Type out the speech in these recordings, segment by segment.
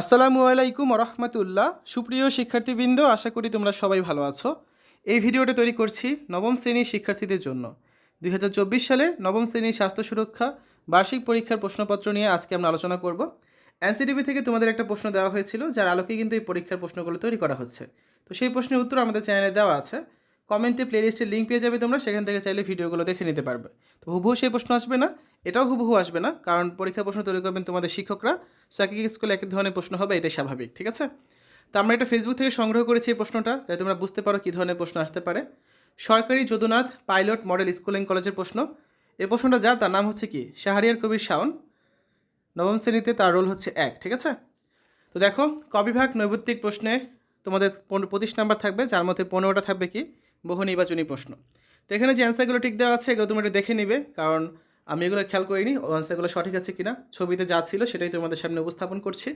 আসসালামু আলাইকুম রহমতুল্লাহ সুপ্রিয় শিক্ষার্থীবৃন্দ, আশা করি তোমরা সবাই ভালো আছো। এই ভিডিওটা তৈরি করছি নবম শ্রেণির শিক্ষার্থীদের জন্য। দুই হাজার চব্বিশ সালে নবম শ্রেণির স্বাস্থ্য সুরক্ষা, বার্ষিক পরীক্ষার প্রশ্নপত্র নিয়ে আজকে আমরা আলোচনা করব। এনসিটিভি থেকে তোমাদের একটা প্রশ্ন দেওয়া হয়েছিল, যার আলোকে কিন্তু এই পরীক্ষার প্রশ্নগুলো তৈরি করা হচ্ছে। তো সেই প্রশ্নের উত্তর আমাদের চ্যানেলে দেওয়া আছে। কমেন্টে প্লেলিস্টের লিঙ্ক পেয়ে যাবে তোমরা, সেখান থেকে চাইলে ভিডিওগুলো দেখে নিতে পারবে। তো হুবহু সেই প্রশ্ন আসবে না। এটাও হুবহু আসবে না, কারণ পরীক্ষা প্রশ্ন তৈরি করবেন তোমাদের শিক্ষকরা। সো স্কুলে এক ধরনের প্রশ্ন হবে, এটাই স্বাভাবিক, ঠিক আছে? তো আমরা এটা ফেসবুক থেকে সংগ্রহ করেছি এই প্রশ্নটা, যাতে তোমরা বুঝতে পারো কী ধরনের প্রশ্ন আসতে পারে। সরকারি যদুনাথ পাইলট মডেল স্কুলিং কলেজের প্রশ্ন। এই প্রশ্নটা যার তার নাম হচ্ছে কি? শাহরিয়ার কবির শাওন। নবম শ্রেণীতে তার রোল হচ্ছে এক, ঠিক আছে? তো দেখো, কবিভাগ নৈবত্তিক প্রশ্নে তোমাদের পঁচিশ নাম্বার থাকবে, যার মধ্যে পনেরোটা থাকবে কি? বহু নির্বাচনী প্রশ্ন। তো এখানে যে অ্যান্সারগুলো ঠিক দেওয়া আছে, এগুলো তুমি একটু দেখে নিবে, কারণ আমি এগুলো খেয়াল করিনি অ্যান্সারগুলো সঠিক আছে কিনা, ছবিতে যা ছিল সেটাই তোমাদের সামনে উপস্থাপন করছি।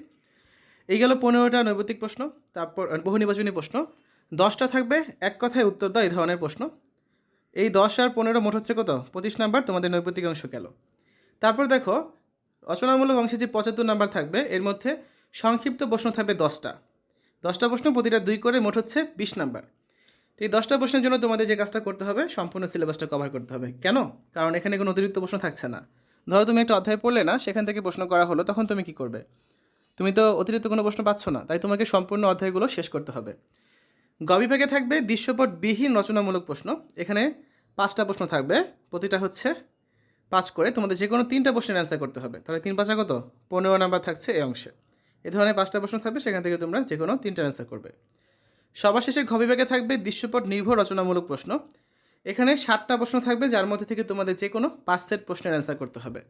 এই গেল পনেরোটা নৈবতিক প্রশ্ন, তারপর বহু নির্বাচনী প্রশ্ন। দশটা থাকবে, এক কথায় উত্তর দাও এই ধরনের প্রশ্ন। এই দশ আর পনেরো মোট হচ্ছে কত? পঁচিশ নাম্বার, তোমাদের নৈবতিক অংশ গেল। তারপর দেখো, রচনামূলক অংশে যে পঁচাত্তর নাম্বার থাকবে, এর মধ্যে সংক্ষিপ্ত প্রশ্ন থাকবে দশটা। দশটা প্রশ্ন প্রতিটা দুই করে মোট হচ্ছে বিশ নাম্বার। তো এই দশটা প্রশ্নের জন্য তোমাদের যে কাজটা করতে হবে, সম্পূর্ণ সিলেবাসটা কভার করতে হবে। কেন? কারণ এখানে কোনো অতিরিক্ত প্রশ্ন থাকছে না। ধরো তুমি একটা অধ্যায় পড়লে না, সেখান থেকে প্রশ্ন করা হলো, তখন তুমি কি করবে? তুমি তো অতিরিক্ত কোনো প্রশ্ন পাচ্ছ না, তাই তোমাকে সম্পূর্ণ অধ্যায়গুলো শেষ করতে হবে। গ বিভাগে থাকবে দৃশ্যপটবিহীন রচনামূলক প্রশ্ন। এখানে পাঁচটা প্রশ্ন থাকবে। প্রতিটা হচ্ছে পাঁচ করে। তোমাদের যে কোনো তিনটা প্রশ্নের অ্যান্সার করতে হবে। তাহলে তিন পাঁচা কত? পনেরো নাম্বার থাকছে এই অংশে। এ ধরনের পাঁচটা প্রশ্ন থাকবে, সেখান থেকে তোমরা যে কোনো তিনটা অ্যান্সার করবে। সবার শেষে ঘ বিভাগে থাকবে দৃশ্যপট নির্ভর রচনামূলক প্রশ্ন। এখানে সাতটা প্রশ্ন থাকবে, যার মধ্যে থেকে তোমাদের যে কোনো পাঁচ সেট প্রশ্নের অ্যান্সার করতে হবে।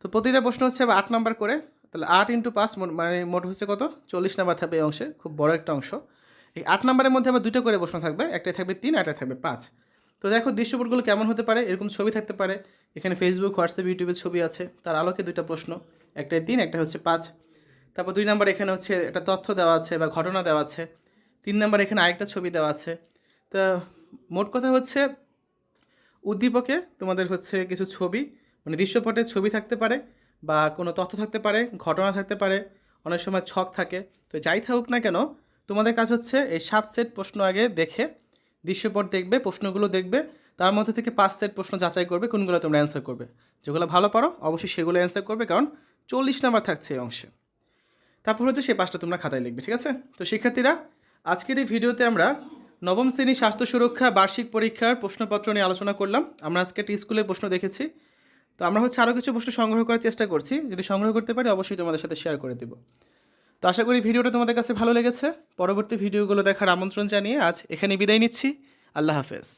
তো প্রতিটা প্রশ্ন হচ্ছে আট নাম্বার করে। তাহলে আট ইন্টু পাঁচ মানে মোট হচ্ছে কত? চল্লিশ নাম্বার থাকবে এই অংশে, খুব বড় একটা অংশ। এই আট নাম্বারের মধ্যে আবার দুটো করে প্রশ্ন থাকবে একটাই থাকবে তিন একটা থাকবে পাঁচ। তো দেখো দৃশ্যপটগুলো কেমন হতে পারে, এরকম ছবি থাকতে পারে। এখানে ফেসবুক হোয়াটসঅ্যাপ ইউটিউবের ছবি আছে, তার আলোকে দুটো প্রশ্ন একটাই তিন একটা হচ্ছে পাঁচ। তারপর দুই নাম্বার এখানে হচ্ছে একটা তথ্য দেওয়া আছে বা ঘটনা দেওয়া আছে। তিন নাম্বার এখানে আরেকটা ছবি দেওয়া আছে। তা মোট কথা হচ্ছে, উদ্দীপকে তোমাদের হচ্ছে কিছু ছবি মানে দৃশ্যপটে ছবি থাকতে পারে বা কোনো তথ্য থাকতে পারে, ঘটনা থাকতে পারে, অনেক সময় ছক থাকে। তো যাই থাকুক না কেন, তোমাদের কাজ হচ্ছে এই সাত সেট প্রশ্ন আগে দেখে দৃশ্যপট দেখবে, প্রশ্নগুলো দেখবে, তার মধ্যে থেকে পাঁচ সেট প্রশ্ন যাচাই করবে, কোনগুলো তোমরা অ্যান্সার করবে। যেগুলো ভালো পারো, অবশ্যই সেগুলো অ্যান্সার করবে, কারণ চল্লিশ নাম্বার থাকছে এই অংশে। তারপর হচ্ছে সেই পাঁচটা তোমরা খাতায় লিখবে, ঠিক আছে? তো শিক্ষার্থীরা আজকের এই ভিডিওতে আমরা নবম শ্রেণি স্বাস্থ্য সুরক্ষা বার্ষিক পরীক্ষার প্রশ্নপত্র নিয়ে আলোচনা করলাম। আমরা আজকে একটি স্কুলের প্রশ্ন দেখেছি। তো আমরা হচ্ছে আরও কিছু প্রশ্ন সংগ্রহ করার চেষ্টা করছি। যদি সংগ্রহ করতে পারি, অবশ্যই তোমাদের সাথে শেয়ার করে দেবো। তো আশা করি ভিডিওটা তোমাদের কাছে ভালো লেগেছে। পরবর্তী ভিডিওগুলো দেখার আমন্ত্রণ জানিয়ে আজ এখানে বিদায় নিচ্ছি। আল্লাহ হাফেজ।